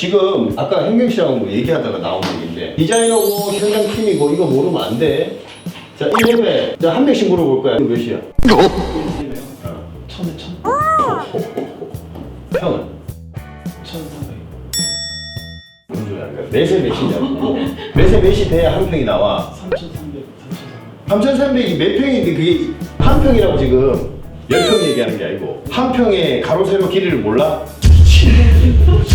지금 아까 hen경 씨하고 뭐 얘기하다가 나온 얘기인데 디자이너고 현장 팀이고 이거 모르면 안 돼. 자 1회에 한 명씩 물어볼 거야. 이거 몇이야? 천에 천, 형은? 천삼백. 뭔 소리 하는 거야? 몇에 몇이냐고. 몇에 몇이 돼야 한 평이 나와. 삼천삼백, 삼천삼백. 3,300이 몇 평인데 그게 한 평이라고 지금 10평 얘기하는 게 아니고 한 평에 가로 세로 길이를 몰라?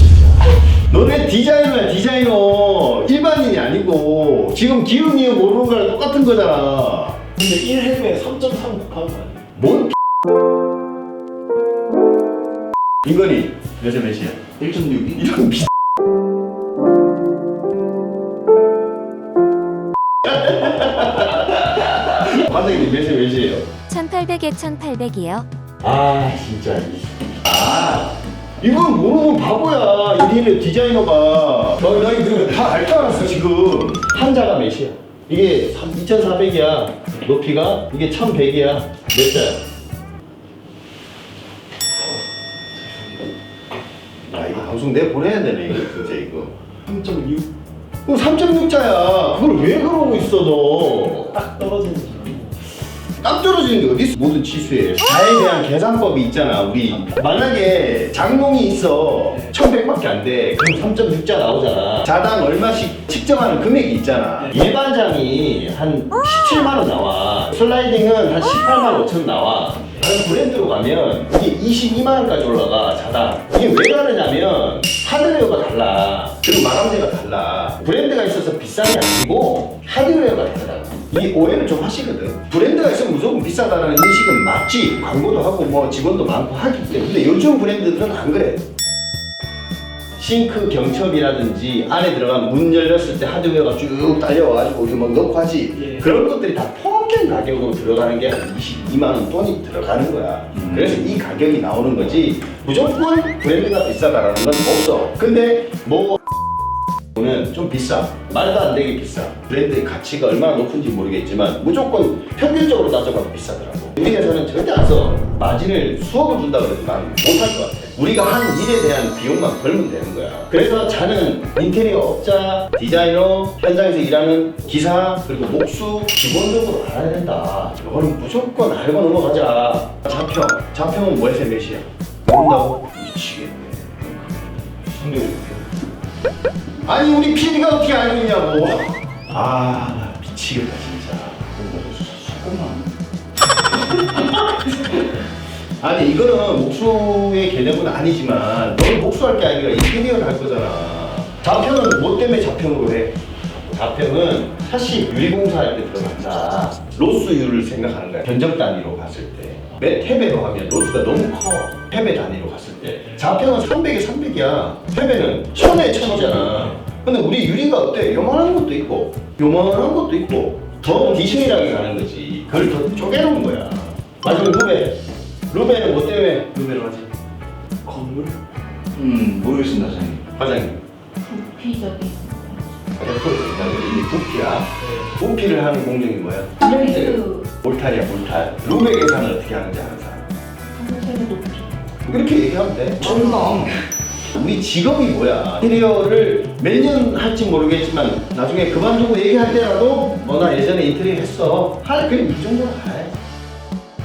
디자이너야 디자이너 일반인이 아니고 지금 기운이 모르는 거랑 똑같은 거잖아 근데 1회에 3.3 곱하는 거 아니에요? 뭔 이건희 몇에 몇이야? 1.62? 이런 미 반장님 몇에 몇이에요? 1800에 1800이요. 아 진짜 아 이건 모르면 바보야 인테리어 디자이너가. 너 너희 그다알 줄 알았어 지금. 한자가 몇이야? 이게 2400이야. 높이가? 이게 1100이야. 몇 자야? 아 이거 방송 내 보내야 되네 이거 진짜 이거. 3.6. 그럼 3.6자야. 그걸 왜 그러고 있어 너? 딱 떨어지는. 딱 떨어지는 게 어딨어? 모든 치수에. 자에 대한 계산법이 있잖아 우리. 만약에 장롱이 있어 1100밖에 안 돼. 그럼 3.6자 나오잖아. 자당 얼마씩 측정하는 금액이 있잖아. 일반장이 한 17만원 나와. 슬라이딩은 한 18만 5천 나와. 다른 브랜드로 가면 이게 22만 원까지 올라가 자당. 이게 왜 그러느냐면 하드웨어가 달라. 그리고 마감재가 달라. 브랜드가 있어서 비싼 게 아니고 하드웨어가 다르다 이 오해를 좀 하시거든. 브랜드가 있으면 무조건 비싸다는 인식은 맞지. 광고도 하고 뭐 직원도 많고 하기 때문에 근데 요즘 브랜드들은 안 그래. 싱크 경첩이라든지 안에 들어가면 문 열렸을 때 하드웨어가 쭉 딸려와가지고 이거 막 넣고 하지. 예. 그런 것들이 다 포함된 가격으로 들어가는 게 한 22만 원 돈이 들어가는 거야. 그래서 이 가격이 나오는 거지. 무조건 브랜드가 비싸다라는 건 없어. 근데 뭐 는 좀 비싸? 말도 안 되게 비싸. 브랜드의 가치가 얼마나 높은지 모르겠지만 무조건 평균적으로 따져봐도 비싸더라고. 회사는 절대 안 써. 마진을 수억을 준다 그래도 난 못할 것 같아. 우리가 한 일에 대한 비용만 벌면 되는 거야. 그래서 자는 인테리어 업자 디자이너 현장에서 일하는 기사 그리고 목수 기본적으로 알아야 된다. 이거는 무조건 알고 넘어가자. 자평. 자평은 뭐에서 몇이야? 모른다고 아니 우리 PD가 어떻게 알고 있냐고. 아 나 미치겠다 진짜. 아니 이거는 목수의 개념은 아니지만 너는 목수할 게 아니라 인테리어를 할 거잖아. 자평은 뭐 때문에 자평으로 해? 자평은 샷시 유리공사할 때 들어간다. 로스율을 생각하는 거야. 견적 단위로 봤을 때몇 회배로 하면 로스가 너무 커. 회배 단위로 갔을 때. 자평은 300에 300이야. 회배는 1000에 1000이잖아. 근데 우리 유리가 어때? 요만한 것도 있고 요만한 것도 있고 더 디테일하게 가는 거지. 그걸 더 쪼개놓은 거야. 마지막 루베. 루베는 뭐 때문에? 루베를 하지? 건물? 음 모르겠습니다 사장님. 과장님. 부피적인 100% 부피야. 부피를 하는 공정이 뭐야? 그 몰탈이야 몰탈 루베 계산을 어떻게 하는지 아는 사람. 높이 그렇게 얘기하면 돼. 쩐다 우리 직업이 뭐야? 인테리어를 몇 년 할지 모르겠지만 나중에 그만두고 얘기할 때라도 어나 예전에 인테리어 했어. 할 그냥 이 정도는 해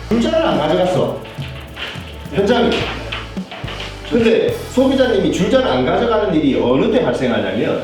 줄자를 안 가져갔어. 현장이 근데 소비자님이 줄자를 안 가져가는 일이 어느 때 발생하냐면